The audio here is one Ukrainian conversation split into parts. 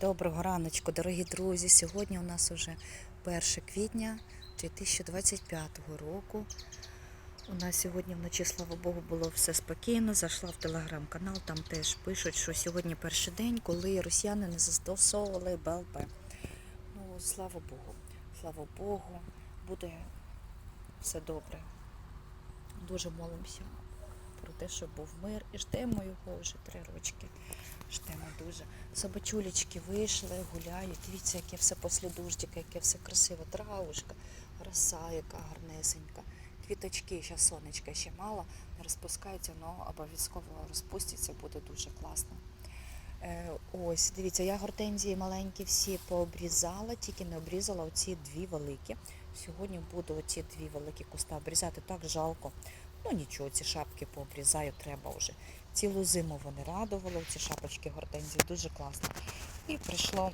Доброго раночку, дорогі друзі. Сьогодні у нас уже 1 квітня 2025 року. У нас сьогодні вночі, слава Богу, було все спокійно. Зайшла в телеграм-канал, там теж пишуть, що сьогодні перший день, коли росіяни не застосовували БЛП. Ну, слава Богу, слава Богу, буде все добре. Дуже молимося про те, щоб був мир. І ждемо його вже три рочки. Ждемо дуже. Собачулечки вийшли, гуляють. Дивіться, яке все після дождика, яке все красиво. Травушка, роса, яка гарнесенька. Квіточки, ще сонечка ще мало, не розпускаються, але обов'язково розпустяться, буде дуже класно. Е, ось, дивіться, я гортензії маленькі всі пообрізала, тільки не обрізала оці дві великі. Сьогодні буду оці дві великі куста обрізати. Так жалко. Ну нічого, ці шапки пообрізаю, треба вже. Цілу зиму вони радували, ці шапочки гортензії, дуже класно. І прийшло,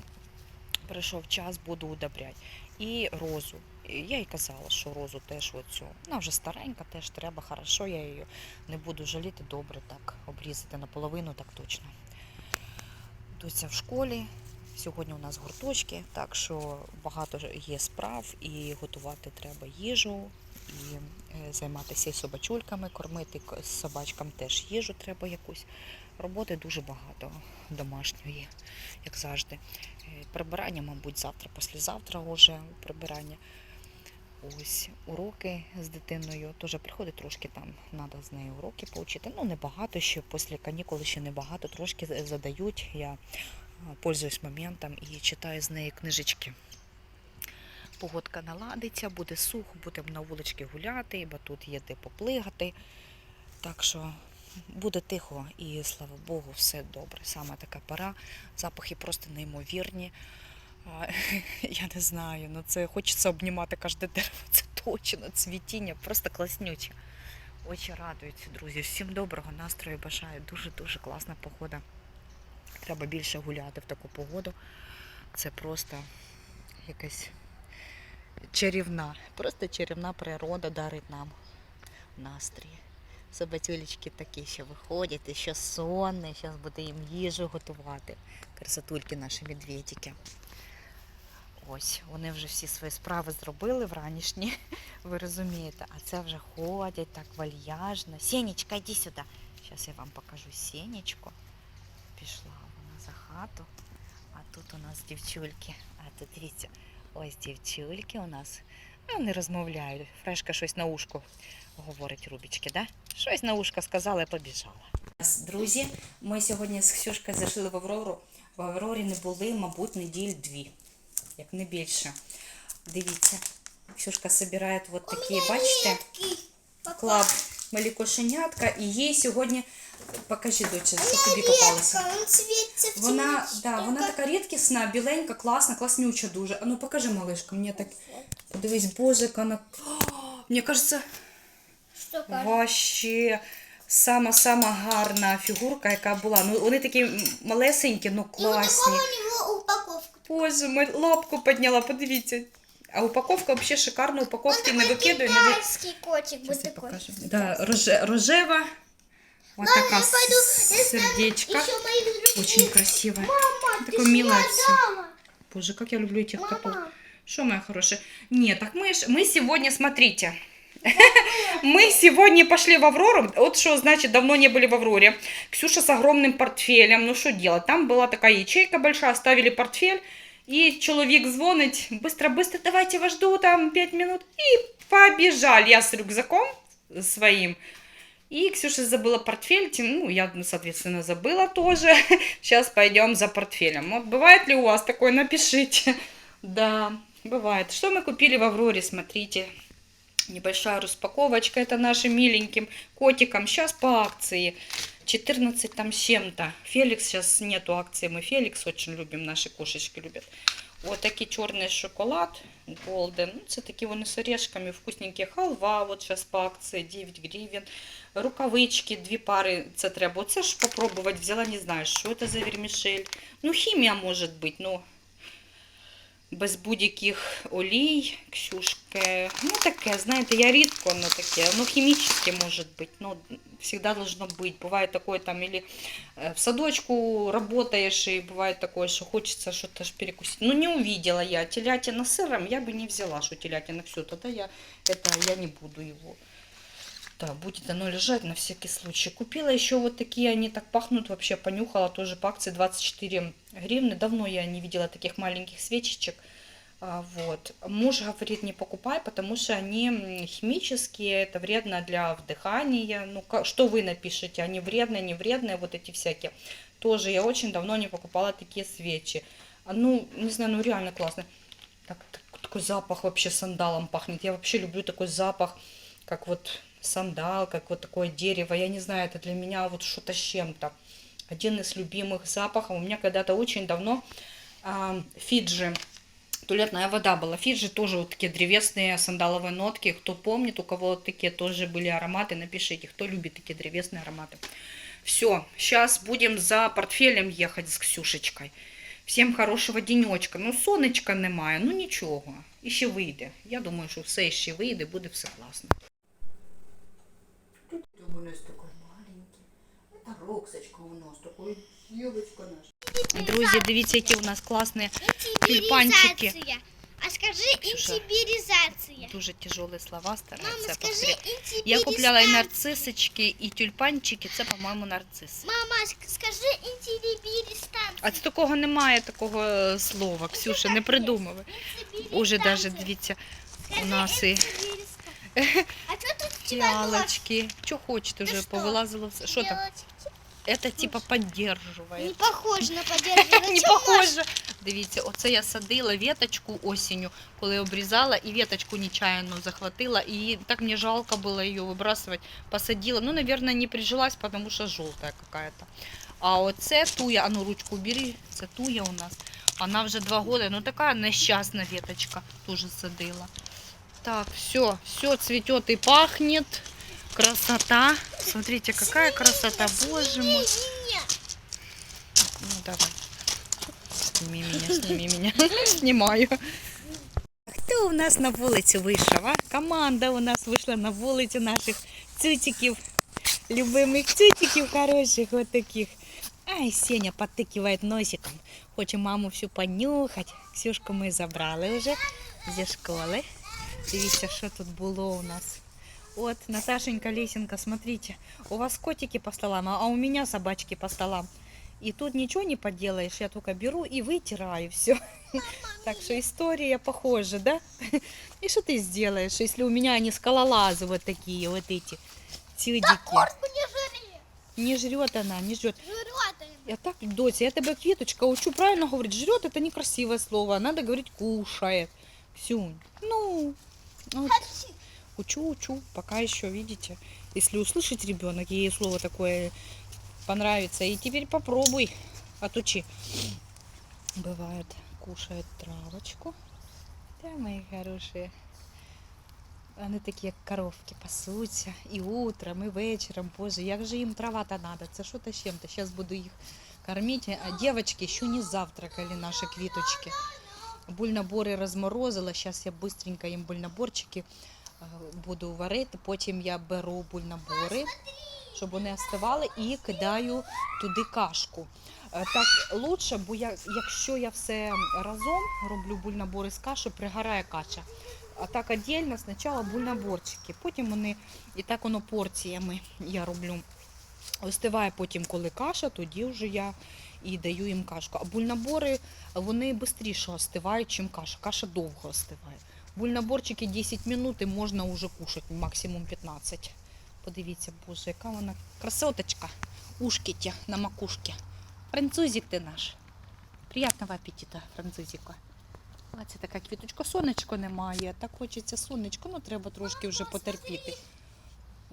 прийшов час, буду удобряти. І розу. Я їй казала, що розу теж оцю. Вона вже старенька, теж треба, хорошо, я її не буду жаліти, добре так обрізати наполовину, так точно. Доця в школі. Сьогодні у нас гурточки, так що багато є справ і готувати треба їжу, і е, займатися і собачульками, кормити собачкам теж їжу треба якусь. Роботи дуже багато домашньої, як завжди. Е, Прибирання, мабуть, завтра, післязавтра вже прибирання. Ось уроки з дитиною. Теж приходить трошки там, треба з нею уроки поучити. Ну, небагато ще, після канікул ще небагато, трошки задають. Я а, пользуюсь моментом і читаю з неї книжечки. Погодка наладиться, буде сухо, будемо на вулички гуляти, бо тут є де поплигати. Так що буде тихо і слава Богу, все добре. Саме така пора. Запахи просто неймовірні. Я не знаю, ну це хочеться обнімати кожне дерево, це точно, цвітіння, просто класнюче. Очі радуються, друзі. Всім доброго настрою бажаю. Дуже-дуже класна погода. Треба більше гуляти в таку погоду. Це просто якась чарівна, просто чарівна природа дарить нам настрій. Собатюлечки такі ще виходять, і ще сонне, зараз буде їм їжу готувати. Красотульки наші медведики. Ось, вони вже всі свої справи зробили вранішні, ви розумієте, а це вже ходять так вальяжно. Сенечка, йди сюди. Зараз я вам покажу Сенечку. Пішла вона за хату. А тут у нас дівчульки. А тут дивіться, ось дівчульки у нас. Ну, не розмовляють. Фрешка щось на ушко говорить Рубічки, да? Щось на ушко сказала і побіжала. Друзі, ми сьогодні з Ксюшкою зайшли в Аврору. В Аврорі не були, мабуть, неділь дві, як не більше. Дивіться, Ксюшка збирає от такі, бачите, клаб малі кошенятка. І їй сьогодні, покажи, доча, що тобі попалося. Он Вона, да, вона така рідкісна, біленька, класна, класнюча дуже. А ну покажи, малишка, мені так. Подивись, боже, вона. Мені кажеться, вообще сама-сама гарна фігурка, яка була. Ну, вони такі малесенькі, ну класні. Боже, мой, лапку підняла, подивіться. А упаковка взагалі шикарна, упаковки не викидує, китайский котик. Вот такой. Да, роже, рожева. Вот Ладно, така я пойду, я сердечко. Очень красивая. Мама, Такое милое. Боже, как я люблю этих котов. Мама, Что, моя хорошая? Нет, так мы, мы сегодня, смотрите, мы сегодня пошли в Аврору. Вот что значит, давно не были в Авроре. Ксюша с огромным портфелем. Ну что делать? Там была такая ячейка большая, оставили портфель. И человек звонит, быстро-быстро, давайте вас жду, там 5 минут. И побежали. Я с рюкзаком своим. И Ксюша забыла портфель, ну, я, ну, соответственно, забыла тоже. Сейчас пойдем за портфелем. Вот бывает ли у вас такое? Напишите. Да, бывает. Что мы купили в Авроре, смотрите. Небольшая распаковочка, это нашим миленьким котикам. Сейчас по акции. 14 там чем-то. Феликс сейчас нету акции. Мы Феликс очень любим, наши кошечки любят. Такий чорний шоколад Golden. Ну, це такі вони з орешками, вкусненькі. Халва, от зараз по акції 9 гривень. Рукавички, дві пари, це треба. Оце ж попробувати взяла, не знаю, що це за вермішель. Ну, хімія може бути, ну без будь-яких олій, Ксюшки. Ну таке, знаєте, я рідко, ну таке, ну хімічне може бути, ну всегда должно быть. Бывает такое там, или э, в садочку работаешь, и бывает такое, что хочется что-то ж перекусить. Ну не увидела я телятина с сыром, я бы не взяла, что телятина все, тогда я, это, я не буду его. Да, будет оно лежать на всякий случай. Купила еще вот такие, они так пахнут, вообще понюхала, тоже по акции 24 гривны. Давно я не видела таких маленьких свечечек. А, Вот. Муж говорит, не покупай, потому что они химические, это вредно для вдыхания. Ну, что вы напишете, они вредные, не вредные, вот эти всякие. Тоже я очень давно не покупала такие свечи. А, ну, не знаю, ну реально классно. Так- такой запах вообще сандалом пахнет. Я вообще люблю такой запах, как вот сандал, как вот такое дерево. Я не знаю, это для меня вот что-то с чем-то. Один из любимых запахов. У меня когда-то очень давно а, Фиджи, туалетная вода была. Фиджи тоже вот такие древесные сандаловые нотки. Кто помнит, у кого вот такие тоже были ароматы, напишите, кто любит такие древесные ароматы. Все, сейчас будем за портфелем ехать с Ксюшечкой. Всім хорошого денечка. Ну, сонечка немає, ну нічого. І ще вийде. Я думаю, що все ще вийде, буде все класно. Тут у нас такой маленький. Это Роксочка у нас, такой девочка наша. Друзі, дивіться, які у нас класні Тюльпанчики. А скажи Ксюша. дуже тяжелі слова стараються Мама, скажи Я купляла і нарцисочки, і тюльпанчики, це, по-моєму, нарциси. Мама, скажи интиберизация. А це такого немає, такого е, слова, Ксюша, не придумали. Уже даже, дивіться, у нас і А что тут у тебя глаз? фіалочки. Що хочете, вже що? повилазило все. Що там? Делать? Это типа поддерживает. Не похоже на поддерживание. Не похоже. Дивіться, оце я садила веточку осінню, коли обрізала, і веточку нечаянно захватила, і так мені жалко було її вибрасувати. Посадила. Ну, наверное, не прижилась, потому що жовтая какая-то. А оце туя, а ну ручку бери, це туя у нас. Вона вже два года, ну така нещасна веточка, тоже садила. Так, все, все цветет и пахнет. Красота. Смотрите, какая красота, боже мой. Ну давай. Сними меня, сними меня. Снимаю. Хто у нас на вулицю вийшов? А? Команда у нас вийшла на вулицю наших цютиків. Любимих цютиків хороших вот таких. Ай, Сеня подтыкивает носиком. Хоче маму всю понюхать. Ксюшку ми забрали вже зі школи. Дивіться, що тут було у нас. Вот, Наташенька Лесенко, смотрите, у вас котики по столам, а у меня собачки по столам. И тут ничего не поделаешь, я только беру и вытираю все. Так что история похожа, да? И что ты сделаешь, если у меня они скалолазы вот такие, вот эти тюдики? Не жрет она, не жрет. Я так, Дося, я тебе квіточка учу правильно говорить. Жрет это некрасивое слово, надо говорить кушает. Ксюнь, ну, вот Хочу. Учу, учу, пока еще, видите. Если услышит ребенок, ей слово такое понравится, и теперь попробуй, отучи. Бывает, кушает травочку. Да, мои хорошие. Вони такі, як коровки, пасуться і утром, і вечором. Боже, як же їм трава-то надо? Це що то з чим-то. Зараз буду їх кормити. А дівчатки ще не завтракали наші квіточки. Бульнабори розморозила. Зараз я быстренько їм бульнаборчики е, буду варити. Потім я беру бульнабори, щоб вони остивали, і кидаю туди кашку. Е, Так лучше, бо я, якщо я все разом роблю бульнабори з кашею, пригорає каша. А так віддільно спочатку бульнаборчики, потім вони і так воно порціями я роблю. Остиває потім, коли каша, тоді вже я і даю їм кашку. А бульнабори вони швидше остивають, ніж каша. Каша довго остиває. Бульнаборчики 10 минут і можна вже кушати, максимум 15. Подивіться, боже, яка вона красоточка. Ушки ті на макушці. Французик ти наш. Приятного апетита, французику. А це така квіточка, сонечко немає. Так хочеться сонечко, ну треба трошки вже потерпіти.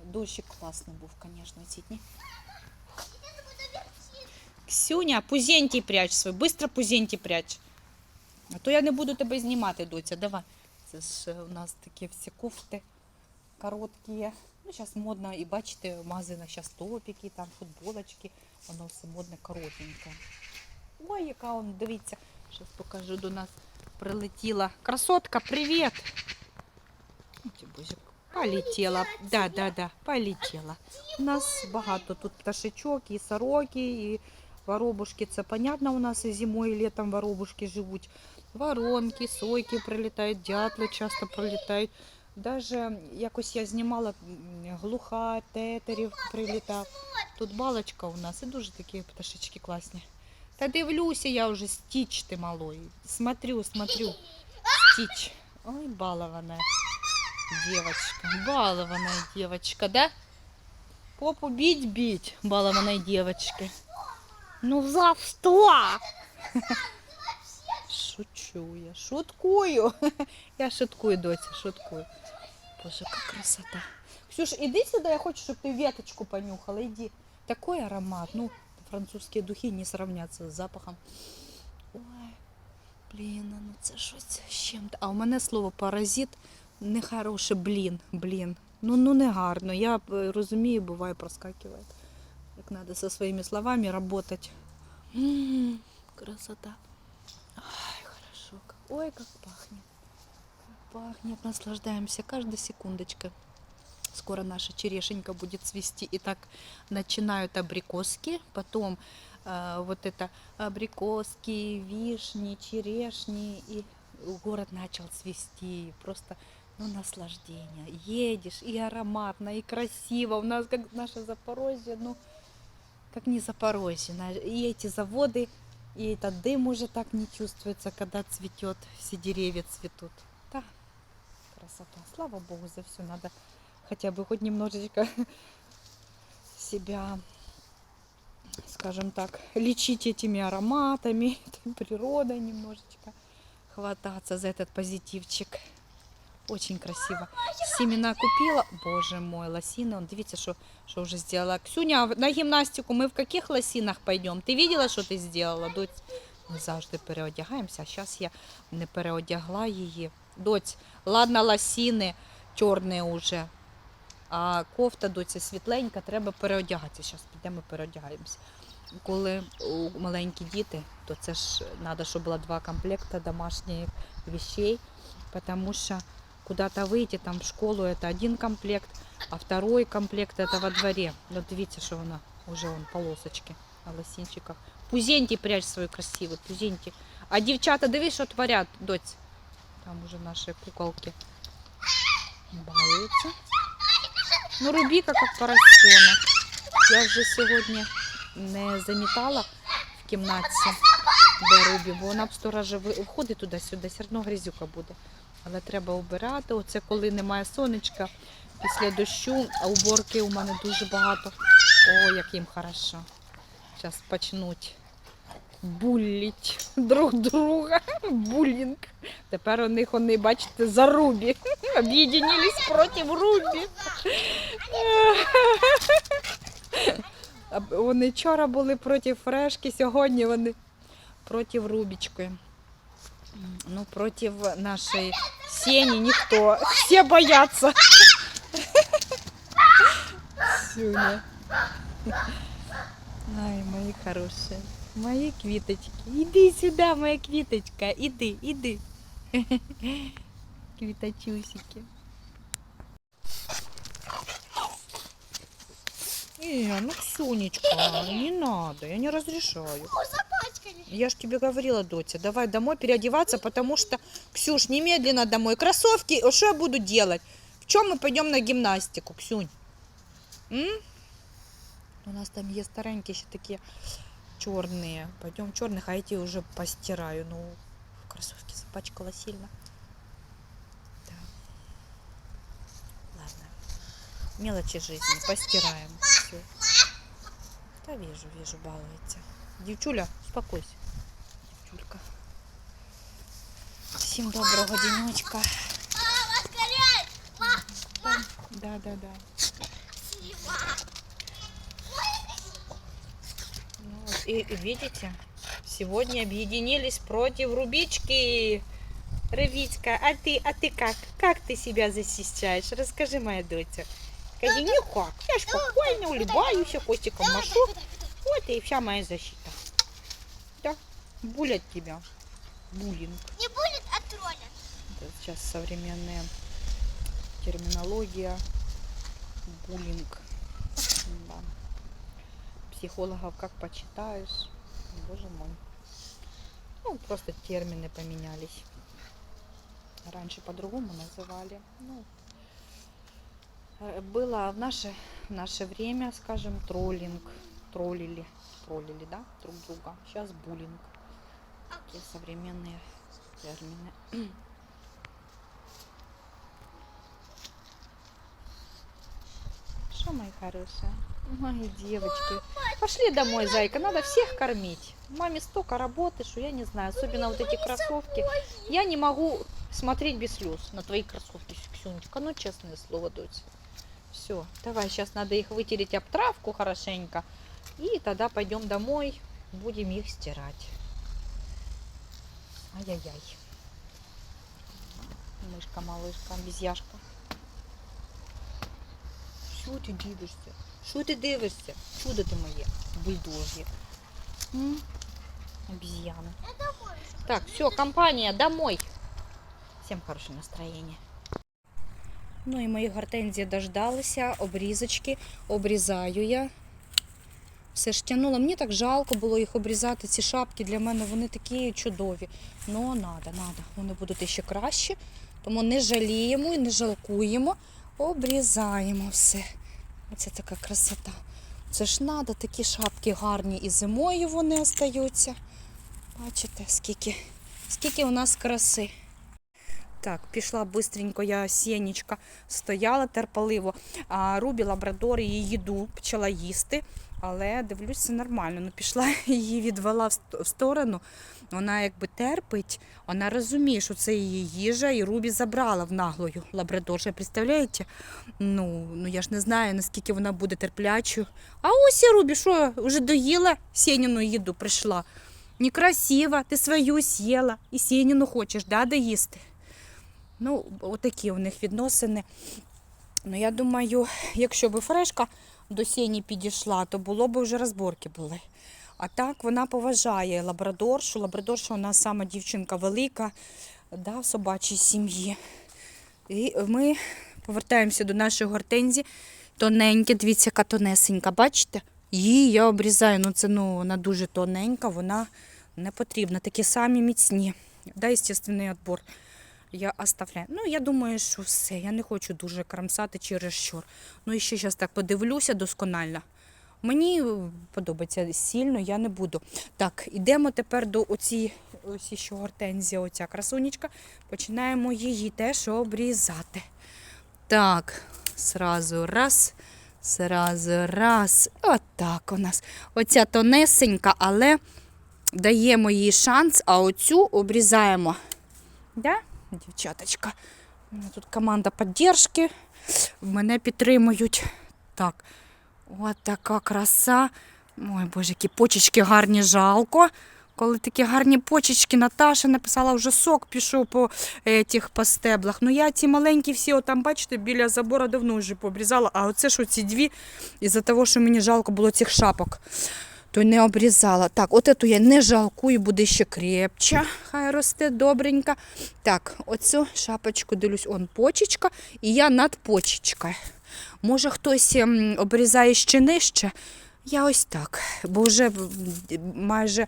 Дощик класний був, звісно, ці дні. Ксюня, пузенький пряч свій, быстро пузенький пряч. А то я не буду тебе знімати, доця, давай. Це ж е, у нас такі всі кофти короткі. Ну, зараз модно, і бачите, в магазинах зараз топіки, там футболочки, воно все модне, коротеньке. Ой, яка он, дивіться, зараз покажу до нас прилетіла. Красотка, привіт! Полетіла. Да, да, да, полетіла. У нас багато тут пташечок, і сороки, і воробушки. Це понятно, у нас і зимою, і літом воробушки живуть. Воронки, сойки прилітають, дятли часто прилітають. Даже якось я знімала глуха, тетерів прилітав. Тут балочка у нас і дуже такі пташечки класні. Та дивлюся я вже стіч ти малой. Смотрю, смотрю. Стіч. Ой, балована девочка. Балованная девочка, да? Попу бить бить, балованной девочки. Ну за что? Шучу я, шуткую. Я шуткую, доця, шуткую. Боже, как красота. Ксюш, иди сюда, я хочу, чтобы ты веточку понюхала, иди. Такой аромат, ну, французские духи не сравнятся с запахом. Ой, блін, ну це щось з чим-то. А у мене слово паразит нехороше, блін, блін. Ну, ну не гарно. Я е, розумію, буває проскакиває. Як треба зі своїми словами работать. М, Красота. Ай, хорошо. как- Ой, как пахнет. Как пахнет. Наслаждаемся каждой секундочкой. Скоро наша черешенька будет цвести. И так начинают абрикоски, потом э, вот это абрикоски, вишни, черешни. И город начал цвести. Просто ну, наслаждение. Едешь, и ароматно, и красиво. У нас как наше Запорожье, ну, как не Запорожье. на- И эти заводы, и этот дым уже так не чувствуется, когда цветет, все деревья цветут. Да, красота. Слава Богу, за все надо хотя бы хоть немножечко себя, скажем так, лечить этими ароматами, этой природой немножечко, хвататься за этот позитивчик. Очень красиво. Семена купила. Боже мой, лосины. Он, дивіться, що, що вже зробила. Ксюня, на гімнастику ми в яких лосинах пойдем? Ти бачила, що ти зробила? Доць, ми завжди переодягаємося, а зараз я не переодягла її. Доць, ладно, лосини чорні вже. А кофта доця світленька, треба переодягатися. Зараз підемо переодягаємося. Коли маленькі діти, то це ж треба, щоб було два комплекти домашніх вещей, тому що куда-то выйти, там в школу это один комплект, а второй комплект это во дворе. Вот видите, что она уже он полосочки на лосинчиках. Пузеньки прячь свої красиві, пузеньки. А дівчата, дивись, що творять, доць. Там уже наші куколки балуються. Ну, Рубіка як поросенок. Я вже сьогодні не замітала в кімнаті, де Рубі, бо вона б сторожа ви- входить туди-сюди, все одно грязюка буде. Але треба убирати. Оце коли немає сонечка після дощу, а уборки у мене дуже багато. О, як їм хорошо. Зараз почнуть булліть друг друга. Булінг. Тепер у них вони, бачите, за Рубі. Об'єднілись проти Рубі. Вони вчора були проти Фрешки, сьогодні вони проти Рубічки. Ну, проти нашей Сени никто. Все боятся. Сюня. Ай, мои хорошие. Мои квиточки. Иди сюда, моя квиточка. Иди, иди. Квиточусики. Э, ну, Ксюнечка, не надо, я не разрешаю. Я ж тебе говорила, Дотя, давай домой переодеваться, потому что, Ксюш, немедленно домой. Кроссовки, а что я буду делать? В чем мы пойдем на гимнастику, Ксюнь? М? У нас там есть старенькие еще такие черные. Пойдем черных, а эти уже постираю. Ну, кроссовки запачкала сильно. Да. Ладно. Мелочи жизни. Постираем Всё. Да вижу, вижу, балуется. Дівчуля, успокойся. Дівчулька. Всім доброго денечка. Мама, скорей! Да, да, да. Ну, вот, и, и видите, сегодня объединились против Рубички. Ревитька, а ты, а ты как? Как ты себя защищаешь? Расскажи, моя доча. Скажи, никак. Я спокойно улыбаюсь, костиком машу. Вот и вся моя защита. Да, булят тебя. Буллинг. Не будет, а троллят. Это сейчас современная терминология. Буллинг. Да. Психологов как почитаешь. Боже мой. Ну, просто термины поменялись. Раньше по-другому называли. Ну, было в наше, в наше время, скажем, троллинг. Троллили. Троллили, да, друг друга. Сейчас буллинг. Такие современные термины. Что, мои хорошие? Мои девочки. Пошли домой, зайка. Надо всех кормить. Маме столько работы, что я не знаю. Особенно вот эти кроссовки. Я не могу смотреть без слез на твои кроссовки, Ксюнечка. Ну, честное слово, дочь. Все, давай, сейчас надо их вытереть об травку хорошенько. И тогда пойдем домой, будем их стирать. Ай-яй-яй. Мышка, малышка, обезьяшка. Що ти дивишся? Що ти дивишся? Чудо ти моє, бульдожье. Обезьяна. Так, все, компания, домой. Всем хорошего настроения. Ну і мої гортензії дождалися, обрізочки, обрізаю я. Все ж тянула. Мені так жалко було їх обрізати. Ці шапки для мене вони такі чудові. Ну, надо, надо. Вони будуть ще краще. Тому не жаліємо і не жалкуємо. Обрізаємо все. Оце така красота. Це ж надо, такі шапки гарні і зимою вони остаються. Бачите, скільки, скільки у нас краси. Так, пішла бистренько, я сінечка стояла терпеливо. А Рубі Лабрадор її їду почала їсти, але дивлюсь, все нормально. Ну, пішла її відвела в сторону. Вона якби терпить, вона розуміє, що це її їжа, і Рубі забрала в наглою лабрадорша. Представляєте? Ну, ну я ж не знаю, наскільки вона буде терплячою. А ось і Рубі, що, вже доїла Сеніну їду, прийшла. Некрасиво, ти свою з'їла і Сеніну хочеш, да, доїсти? Ну, отакі у них відносини. Ну, я думаю, якщо б фрешка до Сені підійшла, то було б вже розборки були. А так вона поважає лабрадоршу. Лабрадорша у нас сама дівчинка велика да, в собачій сім'ї. І ми повертаємося до нашої гортензії. Тоненьке, дивіться, яка тонесенька. Бачите? Її я обрізаю. Ну, це ну, вона дуже тоненька, вона не потрібна. Такі самі міцні. Да, естественний відбор я оставляю. Ну, я думаю, що все. Я не хочу дуже крамсати через що. Ну і ще зараз так подивлюся досконально. Мені подобається сильно, я не буду. Так, ідемо тепер до оці, оці що гортензія, оця красунечка. Починаємо її теж обрізати. Так, сразу раз, сразу раз. Отак у нас. Оця тонесенька, але даємо їй шанс, а оцю обрізаємо. Да? Дівчаточка. У мене Тут команда підтримки. Мене підтримують. Так. От така краса. Ой, боже, які почечки гарні, жалко. Коли такі гарні почечки, Наташа написала, вже сок пішов по тих по стеблах. Ну я ці маленькі всі, отам, бачите, біля забору давно вже пообрізала, а оце ж оці дві, із-за того, що мені жалко було цих шапок то не обрізала. Так, от эту я не жалкую, буде ще крепче. Хай росте добренько. Так, оцю шапочку дивлюсь, он почечка, і я над почечкою. Може, хтось ем, обрізає ще нижче. Я ось так. Бо вже майже,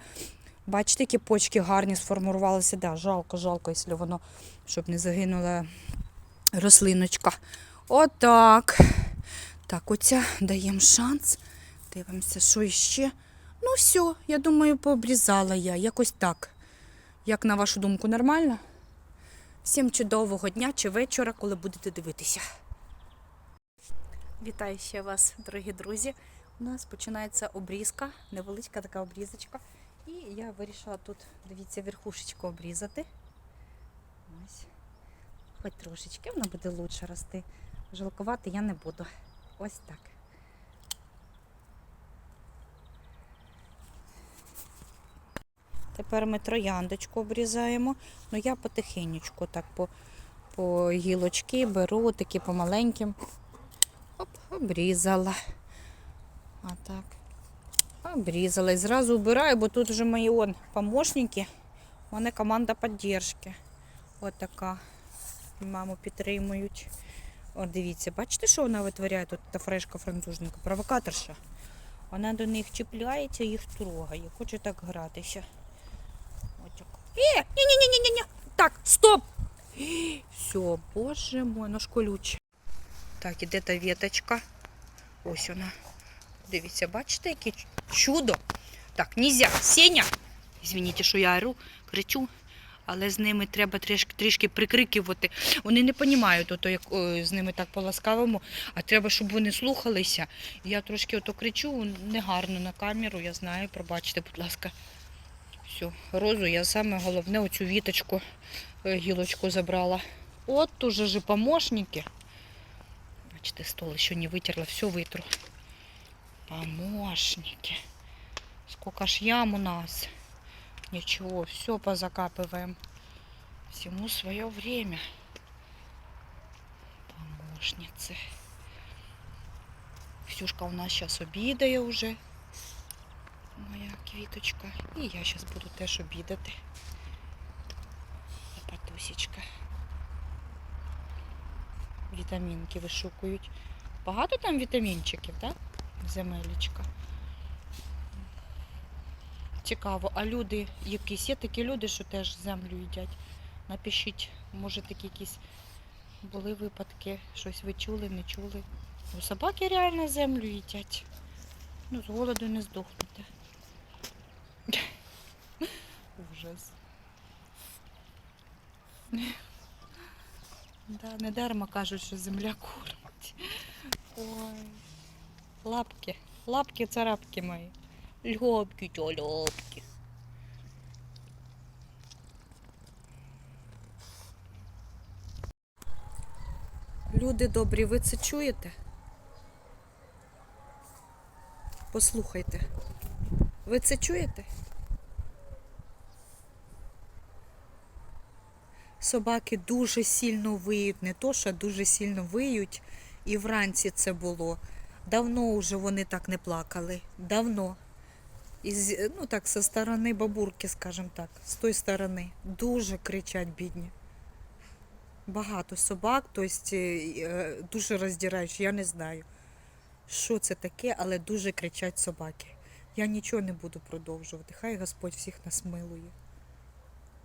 бачите, які почки гарні сформувалися. Да, жалко, жалко, якщо воно, щоб не загинула рослиночка. Отак. Так, оця даємо шанс. Дивимося, що іще. Ну, все, я думаю, пообрізала я. Якось так. Як на вашу думку, нормально? Всім чудового дня чи вечора, коли будете дивитися. Вітаю ще вас, дорогі друзі. У нас починається обрізка, невеличка така обрізочка. І я вирішила тут, дивіться, верхушечку обрізати. Ось. Хоч трошечки, вона буде лучше рости. Жалкувати я не буду. Ось так. Тепер ми трояндочку обрізаємо. Ну я потихенечку, так по, по гілочки беру, такі помаленьким. Оп, обрізала. А так. Обрізала. І зразу убираю, бо тут вже мої он, помощники. У мене команда підтримки. От така. Маму підтримують. О, дивіться, бачите, що вона витворяє тут та фрешка француженка, провокаторша. Вона до них чіпляється, їх трогає, хоче так гратися. Е, ні-ні-ні-ні-ні. Так, стоп! Все, боже мой, наш колюче. Так, іде та веточка. Ось вона. Дивіться, бачите, яке чудо. Так, нельзя. Сеня. Извините, що я ору, кричу. Але з ними треба трішки, трішки прикрикувати. Вони не розуміють, ото, як о, з ними так по-ласкавому, а треба, щоб вони слухалися. Я трошки ото кричу, негарно на камеру, я знаю, пробачте, будь ласка. Все, розу я саме головне оцю віточку, е, гілочку забрала. От уже же помощники. Бачите, стол ще не витерла, все витру. Помощники. Сколько ж ям у нас. Ничего, все позакапываем. Всему свое время. Помощницы. Ксюшка у нас сейчас обідає уже. Моя квіточка. І я зараз буду теж обідати. Патусечка. Вітамінки вишукують. Багато там вітамінчиків, так? Земелечка. Цікаво, а люди якісь є такі люди, що теж землю їдять. Напишіть, може такі якісь були випадки, щось ви чули, не чули. Ну, собаки реально землю їдять. Ну, з голоду не здохнути. Ужас. Да, не дарма кажуть, що земля кормить. Ой. Лапки. Лапки царапки мої. Льопки, тьо, льопки. Люди добрі, ви це чуєте? Послухайте. Ви це чуєте? Собаки дуже сильно виють, не то, що дуже сильно виють, і вранці це було. Давно вже вони так не плакали. Давно. Із, ну так, зі сторони бабурки, скажімо так, з тої сторони. Дуже кричать бідні. Багато собак, тобто дуже роздираючи, я не знаю, що це таке, але дуже кричать собаки. Я нічого не буду продовжувати. Хай Господь всіх нас милує.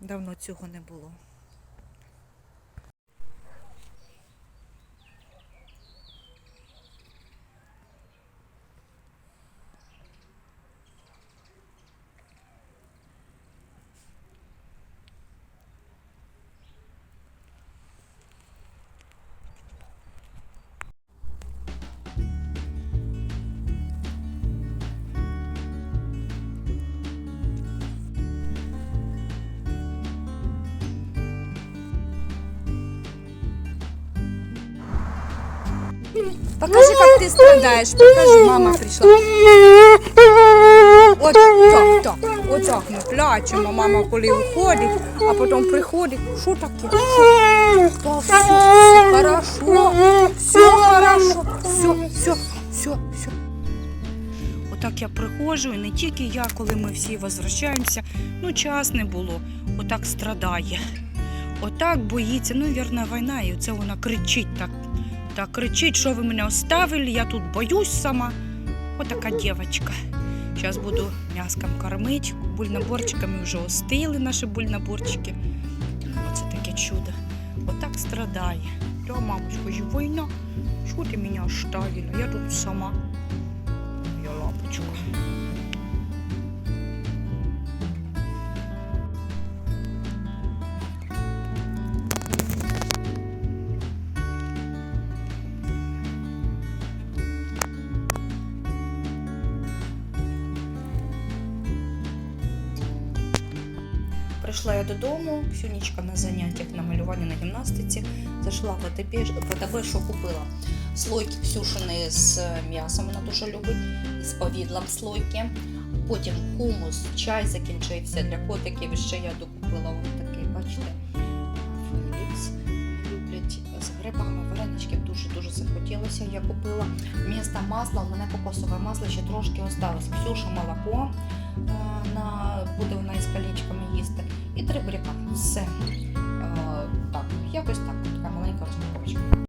Давно цього не було. Как страдаешь. Покажи, мама пришла. От так, так. Отак ми плачемо, мама коли уходить, а потім приходить. Що таке? Та все, все хорошо, все хорошо, все, все, все, все. Отак я приходжу, і не тільки я, коли ми всі возвращаємося, ну час не було, отак страдає. Отак боїться, ну, вірна, війна, і оце вона кричить так. Так кричить, що ви мене оставили, я тут боюсь сама. Отака дівчинка. Зараз буду м'яском кормити. Бульнаборчиками вже остили наші бульнаборчики. Оце таке чудо. Отак страдає. Я, мамочка, ж війна. Що ти мене оставила? Я тут сама. Я лапочка. Прийшла я додому, Ксюнічка на заняттях на малюванні на гімнастиці. Зайшла в АТБ, в що купила. Слойки Ксюшини з м'ясом, вона дуже любить, з повідлом слойки. Потім хумус, чай закінчився для котиків. Ще я докупила ось такий, бачите, Фелікс. Люблять з грибами, вареничків дуже-дуже захотілося. Я купила вмісто масла, у мене кокосове масло ще трошки осталось. Ксюша молоко на буде вона із. І три буряка. Все. Е, так, якось так.